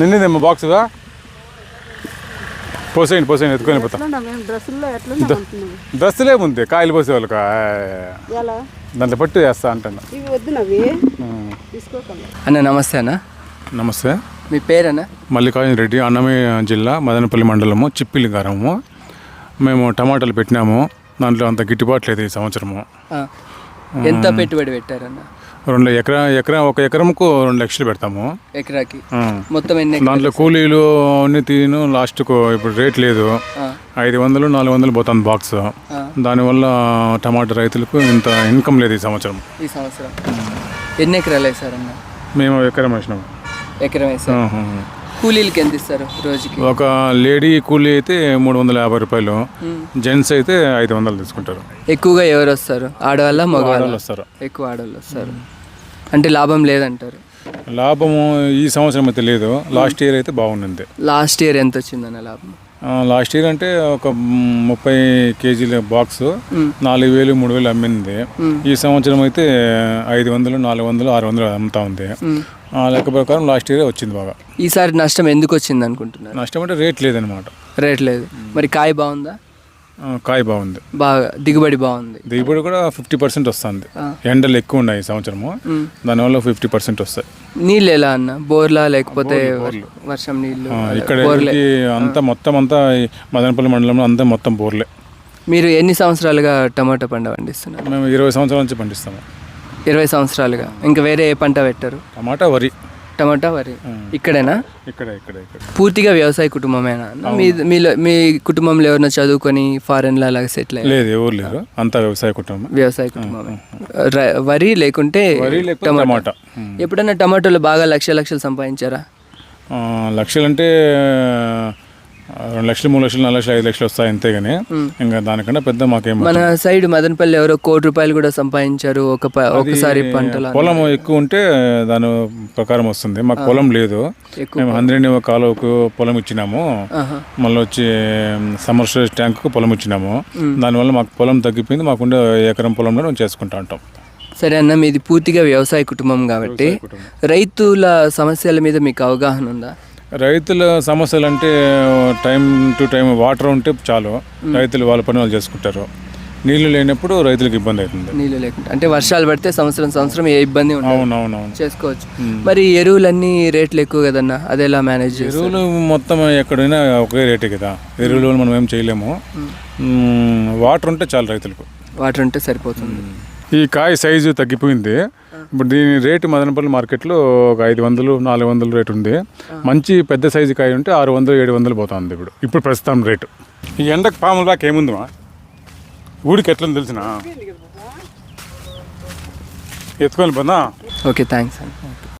నిన్నదేమ్మా బాక్స్గా పోసేయండి పోసేయండి ఎత్తుకొని పోతా. డ్రెస్సులే ఉంది కాయలు పోసే వాళ్ళకి? దాంట్లో పట్టు వేస్తా అంటాను. తీసుకోకుండా. అన్న నమస్తే అన్న. నమస్తే. మీ పేరన్నా? మల్లికార్జున రెడ్డి అన్నమయ్య జిల్లా మదనపల్లి మండలము చిప్పిలి గారము మేము టమాటాలు పెట్టినాము. దాంట్లో అంత గిట్టుబాటు లేదు ఈ సంవత్సరము. ఎంత పెట్టుబడి పెట్టారన్న? రెండు ఎకరా ఎకరా ఒక ఎకరంకు రెండు లక్షలు పెడతాము. ఎకరాకి. మొత్తం ఎన్ని? దాంట్లో కూలీలు అన్ని తీను లాస్ట్కు ఇప్పుడు రేట్ లేదు. ఐదు వందలు నాలుగు వందలు పోతుంది బాక్స్. దానివల్ల టమాటా రైతులకు ఇంత ఇన్కమ్ లేదు ఈ సంవత్సరం. ఈ సంవత్సరం. ఎన్ని ఎకరాలు వేసారన్న మేము ఎకరం వేసినాము ఎకరం ఆహా. కూలీలకి ఎంత ఇస్తారు రోజుకి? ఒక లేడీ కూలీ అయితే మూడు వందల యాభై రూపాయలు. జెంట్స్ అయితే ఐదు వందలు తీసుకుంటారు. ఎక్కువగా ఎవరు వస్తారు? ఆడవాళ్ళ మగవాళ్ళ? వాళ్ళు వస్తారు. ఎక్కువ ఆడవాళ్ళు వస్తారు. అంటే లాభం లేదంటారు? లాభము ఈ సంవత్సరం అయితే లేదు. లాస్ట్ ఇయర్ అయితే బాగుండింది. లాస్ట్ ఇయర్ ఎంత వచ్చిందన్న లాభం? లాస్ట్ ఇయర్ అంటే ఒక ముప్పై కేజీల బాక్స్ నాలుగు వేలు మూడు వేలు అమ్మింది. ఈ సంవత్సరం అయితే ఐదు వందలు నాలుగు వందలు ఆరు వందలు అమ్ముతా ఉంది. ఆ లెక్క ప్రకారం లాస్ట్ ఇయర్ వచ్చింది బాగా. ఈసారి నష్టం ఎందుకు వచ్చింది అనుకుంటున్నారు నష్టం అంటే రేట్ లేదనమాట రేట్ లేదు. మరి కాయ బాగుందా? కాయ బాగుంది. బాగా దిగుబడి బాగుంది. దిగుబడి కూడా ఫిఫ్టీ పర్సెంట్ వస్తుంది. ఎండలు ఎక్కువ ఉన్నాయి ఈ సంవత్సరము. దానివల్ల ఫిఫ్టీ పర్సెంట్ వస్తాయి. నీళ్ళు ఎలా అన్న? బోర్లా లేకపోతే వర్షం నీళ్ళు? ఇక్కడ అంతా మొత్తం అంతా ఈ మదనపల్లి మండలంలో అంతా మొత్తం బోర్లే. మీరు ఎన్ని సంవత్సరాలుగా టమాటా పంట పండిస్తున్నారు? మేము ఇరవై సంవత్సరాల నుంచి పండిస్తాము. ఇరవై సంవత్సరాలుగా. ఇంకా వేరే ఏ పంట పెట్టారు? టమాటా వరి. టమాటా వరి. ఇక్కడేనా? ఇక్కడ ఇక్కడ ఇక్కడ. పూర్తిగా వ్యవసాయ కుటుంబమేనా? మీ మీలో మీ కుటుంబంలో ఎవరైనా చదువుకొని ఫారెన్లో అలాగ సెటిల్ అయ్యారు? లేదు ఎవరు లేరు. అంతా వ్యవసాయ కుటుంబం వ్యవసాయ కుటుంబమే. ర- వరి లేకుంటే టమాటా. ఎప్పుడైనా టమాటోలు బాగా లక్ష లక్షలు సంపాదించారా? లక్షలు అంటే రెండు లక్షలు మూడు లక్షలు నాలుగు లక్షలు ఐదు లక్షలు వస్తాయి అంతే కానీ ఇంకా దానికన్నా పెద్ద మాకేం మన సైడ్ మదనపల్లి ఎవరో కోటి రూపాయలు కూడా సంపాదించారు ఒక ఒకసారి పంటలో పొలం ఎక్కువ ఉంటే దాని ప్రకారం వస్తుంది. మాకు పొలం లేదు. మేము హండ్రెడ్ కాలువకు పొలం ఇచ్చినాము. మళ్ళీ వచ్చి సమ్మర్ స్టోరేజ్ ట్యాంకు పొలం ఇచ్చినాము. దానివల్ల మాకు పొలం తగ్గిపోయింది. మాకుండే ఎకరం పొలంలో చేసుకుంటా ఉంటాం. సరే అన్న మీది పూర్తిగా వ్యవసాయ కుటుంబం కాబట్టి రైతుల సమస్యల మీద మీకు అవగాహన ఉందా? రైతుల సమస్యలు అంటే టైం టు టైం వాటర్ ఉంటే చాలు. రైతులు వాళ్ళ పని వాళ్ళు చేసుకుంటారు. నీళ్ళు లేనప్పుడు రైతులకు ఇబ్బంది అవుతుంది. నీళ్ళు లేకుండా. అంటే వర్షాలు పడితే సంవత్సరం సంవత్సరం ఏ ఇబ్బంది అవునవునవును. చేసుకోవచ్చు. మరి ఎరువులన్నీ రేట్లు ఎక్కువ కదన్న అది ఎలా మేనేజ్ ఎరువులు మొత్తం ఎక్కడైనా ఒకే రేటే కదా. ఎరువులు మనం ఏం చేయలేము. వాటర్ ఉంటే చాలు రైతులకు. వాటర్ ఉంటే సరిపోతుంది. ఈ కాయ సైజు తగ్గిపోయింది. ఇప్పుడు దీని రేటు మదనపల్లి మార్కెట్లో ఒక ఐదు వందలు నాలుగు వందలు రేటు ఉంది. మంచి పెద్ద సైజు కాయ ఉంటే ఆరు వందలు ఏడు వందలు పోతుంది ఇప్పుడు. ఇప్పుడు ప్రస్తుతం రేటు. ఈ ఎండకు పాములు దాకా ఏముందిమా ఊడికి ఎట్లని తెలిసిన? ఎత్తుకొని పోదా ఓకే థ్యాంక్స్ అండి.